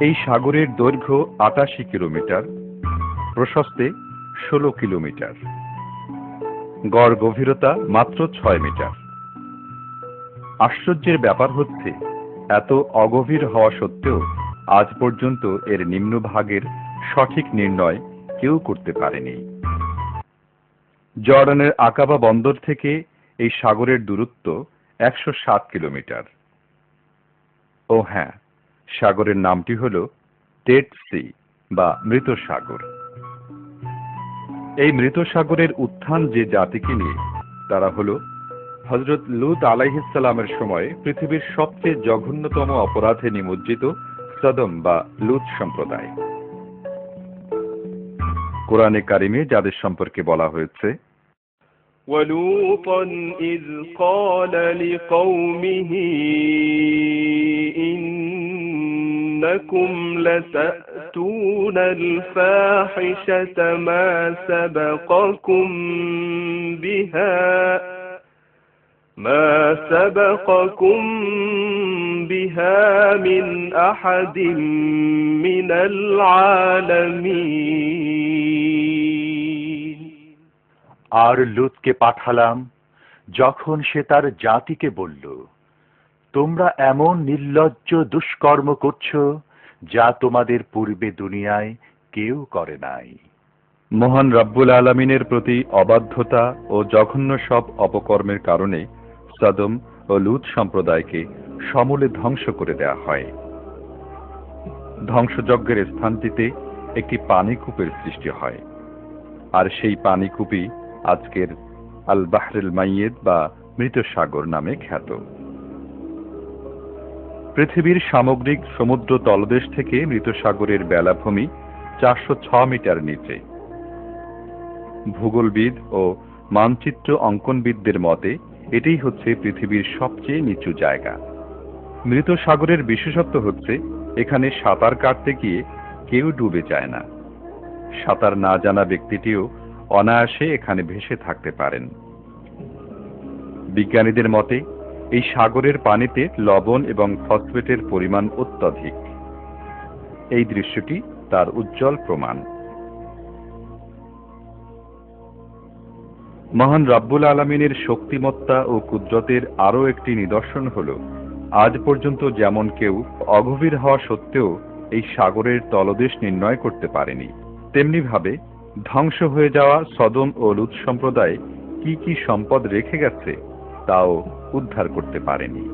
এই সাগরের দৈর্ঘ্য আটাশি কিলোমিটার, প্রশস্তে ষোলো কিলোমিটার। গড় গভীরতা মাত্র ছয় মিটার। আশ্চর্যের ব্যাপার হচ্ছে, এত অগভীর হওয়া সত্ত্বেও আজ পর্যন্ত এর নিম্নভাগের সঠিক নির্ণয় কেউ করতে পারেনি। জর্ডানের আকাবা বন্দর থেকে এই সাগরের দূরত্ব একশো সাত কিলোমিটার। ও হ্যাঁ সাগরের নামটি হল টেট সি, বা মৃত সাগর এই মৃত সাগরের উত্থান যে জাতিকে নিয়ে, তারা হল হজরত লুত আলাইহিসালামের সময় পৃথিবীর সবচেয়ে জঘন্যতম অপরাধে নিমজ্জিত সদম বা লুত সম্প্রদায়। কোরআনে কারিমে যাদের সম্পর্কে বলা হয়েছে, ওয়ালুতান ইজ ক্বালা লিকাওমিহি إنكم لتأتون الفاحشة ما سبقكم بها ما سبقكم بها من أحد من العالمين আর লুতকে পাঠালাম যখন সে তার জাতিকে বলল তোমরা এমন নির্লজ্জ দুষ্কর্ম করছ যা তোমাদের পূর্বে দুনিয়ায় কেউ করে নাই। মহান রব্বুল আলমিনের প্রতি অবাধ্যতা ও জঘন্য সব অপকর্মের কারণে সদম ও লুত সম্প্রদায়কে সমূলে ধ্বংস করে দেয়া হয়। ধ্বংসযজ্ঞের স্থানটিতে একটি পানিকূপের সৃষ্টি হয়। আর সেই পানিকূপই আজকের আল বাহরেল মাইয়েদ বা মৃত সাগর নামে খ্যাত। পৃথিবীর সামগ্রিক সমুদ্র তলদেশ থেকে মৃত সাগরের বেলাভূমি চারশো ছ মিটার নিচে। ভূগোলবিদ ও মানচিত্র অঙ্কনবিদদের মতে, এটাই হচ্ছে পৃথিবীর সবচেয়ে নিচু জায়গা। মৃত সাগরের বিশেষত্ব হচ্ছে, এখানে সাঁতার কাটতে গিয়ে কেউ ডুবে যায় না। সাঁতার না জানা ব্যক্তিটিও অনায়াসে এখানে ভেসে থাকতে পারেন। বিজ্ঞানীদের মতে এই সাগরের পানিতে লবণ এবং ফসফেটের পরিমাণ অত্যধিক। এই দৃশ্যটি তার উজ্জ্বল প্রমাণ। মহান রাব্বুল আলমিনের শক্তিমত্তা ও কুদরতের আরও একটি নিদর্শন হল, আজ পর্যন্ত যেমন কেউ অগভীর হওয়া সত্ত্বেও এই সাগরের তলদেশ নির্ণয় করতে পারেনি। তেমনিভাবে ধ্বংস হয়ে যাওয়া সদম ও লুৎ সম্প্রদায় কি কি সম্পদ রেখে গেছে তাও উদ্ধার করতে পারেনি।